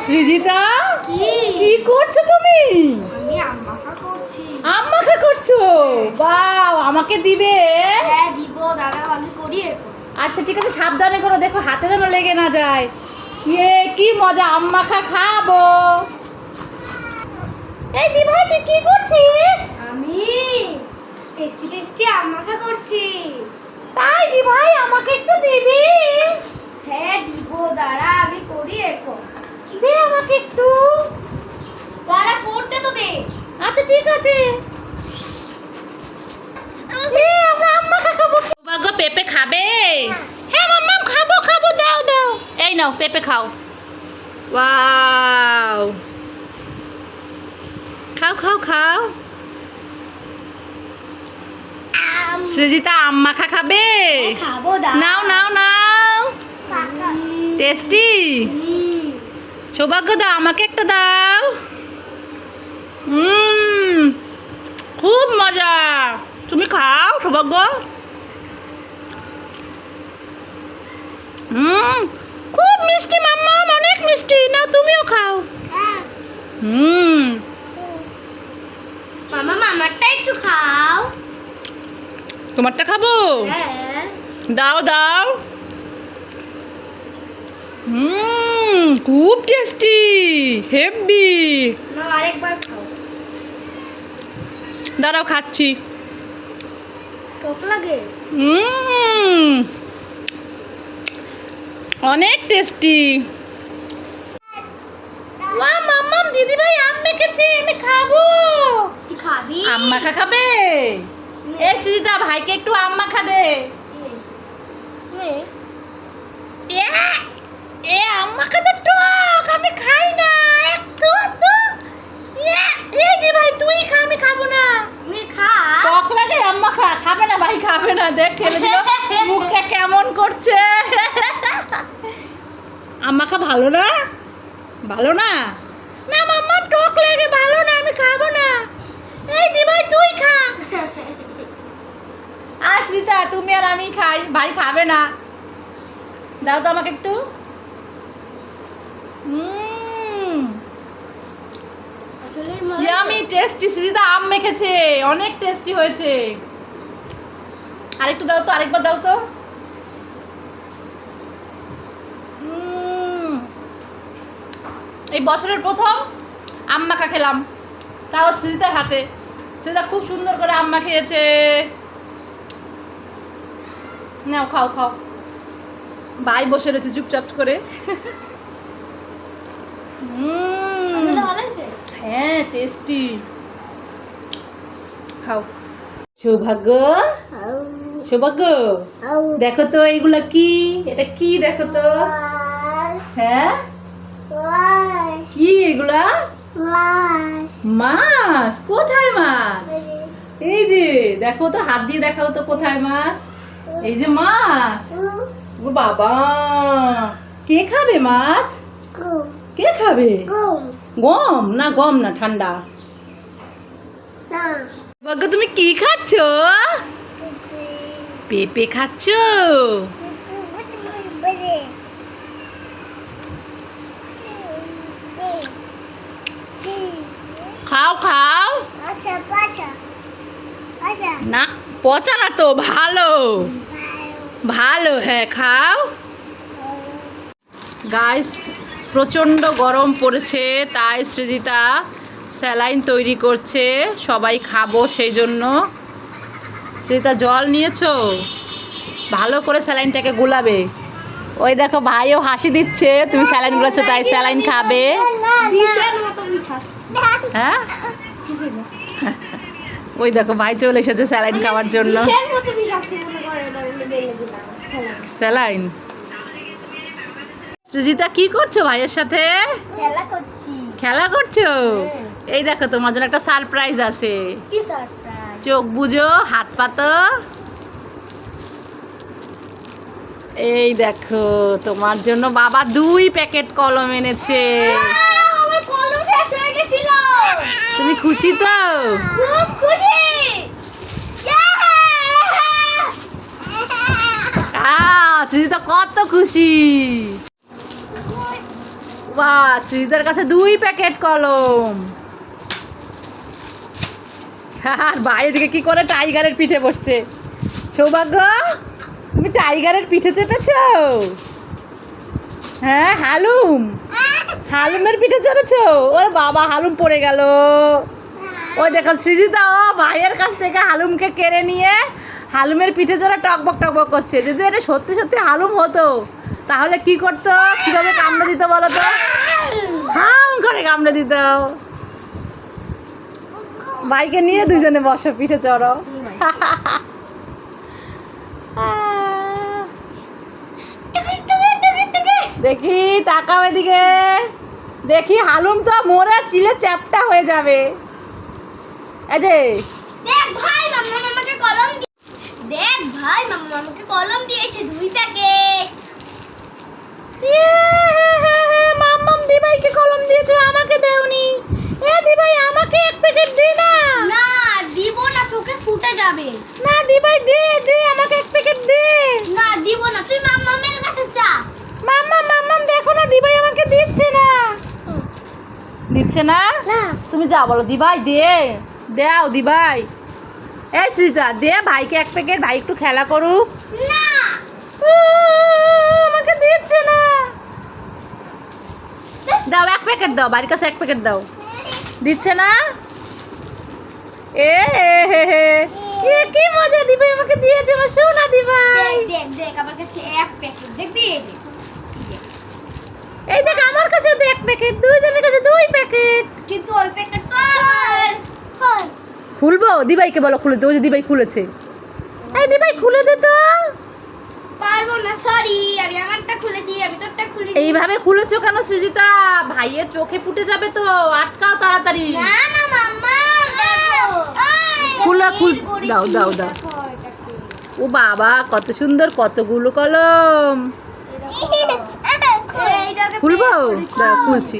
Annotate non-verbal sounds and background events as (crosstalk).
সৃজিতা? কি? করছ তুমি? আমি আম্মাখা করছ। বাও আমাকে দিবে? হ্যাঁ আচ্ছা ঠিক আছে সাবধানে করো দেখো হাতে যেন লেগে না যায়। ইয়ে কি মজা আম্মাখা খাব। এই দি ভাই তুই কি করছিস? আমি টেস্টি টেস্টি আম্মাখা করছি। তাই দি ভাই আমাকে একটু দিবি হ্যাঁ দিব দাঁড়া আমি করি এরপর দে আমাকে একটু দাঁড়া করতে তো দে আচ্ছা ঠিক আছে এ, আমরা আম্মাখা খাব সৌভাগ্য পেঁপে খাবে হ্যাঁ মাম্মা খাব খাব দাও দাও এই নাও পেঁপে খাও। ওয়াও। খাও খাও খাও। সৃজিতা আম মাখা খাবে? হ্যাঁ, নাও নাও নাও। টেস্টি? হুম। সৌভাগ্য দাও আমাকে একটা দাও। হুম খুব মজা। তুমি খাও সৌভাগ্য। হুম। মিষ্টি মাম্মা অনেক মিষ্টি। না তুমিও খাও। হুম। মামা মামারটা একটু খাও। তোমারটা খাব? হ্যাঁ। দাও দাও। হুম খুব টেস্টি হেভি আরেকবার খাও। দাঁড়াও খাচ্ছি। টক লাগে? হুম। অনেক টেস্টি। ওয়া মাম্মাম দিদি ভাই আম মেখেছে আমি খাব। তুই খাবি? আম মাখা খাবে? এ সুজিতা ভাইকে একটু আম মাখা দে। এ এ আম মাখা তো টক আমি খাই না একটু তো। এ দি ভাই তুই খা আমি খাব না। নে খা। টক লাগে আম মাখা খাবে না ভাই খাবে না দেখ খেলে দিল। (laughs) মুখটা কেমন করছে। আম মাখা ভালো না? ভালো না? না মাম্মা টক লাগে ভালো না আমি খাব না। এই দি ভাই তুই খা। আশ্রিতা তুমি আর আমি খাই ভাই খাবে না। দাও তো আমাকে একটু। হুম আসলে টেস্টি সুজিতা আম মেখেছে। অনেক টেস্টি হয়েছে। আরেকটু দাও তো আরেকবার দাও তো। এই বছরের প্রথম আম খেলাম। তাও সুজিতার হাতে। সুজিতা খুব সুন্দর করে আম্মা খেয়েছে নাও খাও খাও। ভাই বসে রয়েছে চুপচাপ করে। হ্যাঁ টেস্টি খাও। সৌভাগ্য? সৌভাগ্য? দেখো তো এগুলা কি? এটা কি দেখো তো? হ্যাঁ? কি এগুলা? মাছ? কোথায় মাছ? এই যে দেখো তো হাত দিয়ে দেখাও তো কোথায় মাছ? এই যে মাছ। ও বাবা! কে খাবে মাছ? কে খাবে? গম? না গম না ঠান্ডা। সৌভাগ্য তুমি কি খাচ্ছ? পেঁপে খাচ্ছ খাও খাও না পচা না তো ভালো ভালো হ্যাঁ খাও গাইস প্রচণ্ড গরম পড়েছে তাই সৃজিতা স্যালাইন তৈরি করছে সবাই খাব সেই জন্য সৃজিতা জল নিয়েছো ভালো করে স্যালাইনটাকে গুলাবে ওই দেখো ভাইও হাসি দিচ্ছে তুমি স্যালাইন গুলাচ্ছো তাই স্যালাইন খাবে হ্যাঁ ওই দেখো ভাই চলে এসেছে স্যালাইন খাওয়ার জন্য। স্যালাইন? সৃজিতা কি করছ ভাইয়ের সাথে? খেলা করছি। খেলা করছ? হ্যাঁ। এই দেখো তোমার জন্য একটা সারপ্রাইজ আছে। চোখ বুঝো হাত পাতো। এই দেখো তোমার জন্য বাবা দুই প্যাকেট কলম এনেছে আমার কলম শেষ হয়ে গেছিল তুমি খুশি তো? খুব খুশি। কত খুশি। বাহ শ্রীদার কাছে দুই প্যাকেট কলম। আর বাইরে দিকে কি করে টাইগারের পিঠে বসছে? সৌভাগ্য তুমি টাইগারের পিঠে চেপেছ? হ্যাঁ হালুম। হালুমের পিঠে চড়েছো ওর বাবা হালুম পড়ে গেল। ওই দেখো, সৃজিতা, ও ভাইয়ের কাছ থেকে হালুমকে কেড়ে নিয়ে হালুমের পিঠে চড়া টকবক টকবক করছে। যদি এটা সত্যি সত্যি হালুম হতো, তাহলে কি করতো? কীভাবে কামড়ে দিত বলো তো? হাম করে কামড়ে দিত। ভাইকে নিয়ে দুজনে বসো, পিঠে চড়ো। দেখি, তাকাও এদিকে। দেখি, হালুম তো মোরা, চিলে চ্যাপটা হয়ে যাবে। এই দেখ ভাই মাম্মা আমাকে কলম দি- দেখ ভাই মাম্মা আমাকে কলম দিয়েছে দুই প্যাকেট। ইয়ে, মাম্মাম দিভাইকে কলম দিয়েছ আমাকে দেওনি। এ দিভাই আমাকে এক প্যাকেট দে না। না দিব না তোকে ফুটে যাবে। না দিভাই দে দে আমাকে এক প্যাকেট দে। না দিব না তুই মাম্মামের কাছে যা। মাম্মাম মাম্মাম দেখো না দিভাই আমাকে দিচ্ছে না। দিচ্ছে না? না। তুমি যা বলো দিভাই দে। দাও দিভাই এই সীতা দে ভাইকে এক প্যাকেট ভাই একটু খেলা করুক। না। আমাকে দিচ্ছে না। দাও এক প্যাকেট দাও বাড়ির কাছে এক প্যাকেট দাও। দিচ্ছে না? এ হে হে। এ কি মজা দিবে আমাকে দিয়েছে আমার সোনা দিভাই দেখ দেখ দেখ আমার কাছে এক প্যাকেট। দেখবি এই দেখ আমার কাছে তো এক প্যাকেট দুইজনের কাছে দুই প্যাকেট। কিন্তু ওই প্যাকেট তো খুলবো? দিবাইকে বলো খুলে দে ওই যে দিবাই খুলেছে। এই দিবাই খুলে দে তো। পারব না সরি আমি আমারটা খুলেছি আমি তোরটা খুলি এইভাবে খুলেছো কেন সৃজিতা? ভাইয়ের চোখে ফুটে যাবে তো আটকাও তাড়াতাড়ি। না না মাম্মা খুলো, খুল- দাও, দাও, দাও। ও বাবা কত সুন্দর কতগুলো কলম। এই দেখো। (laughs) এইটাকে খুলবো। খুলছি।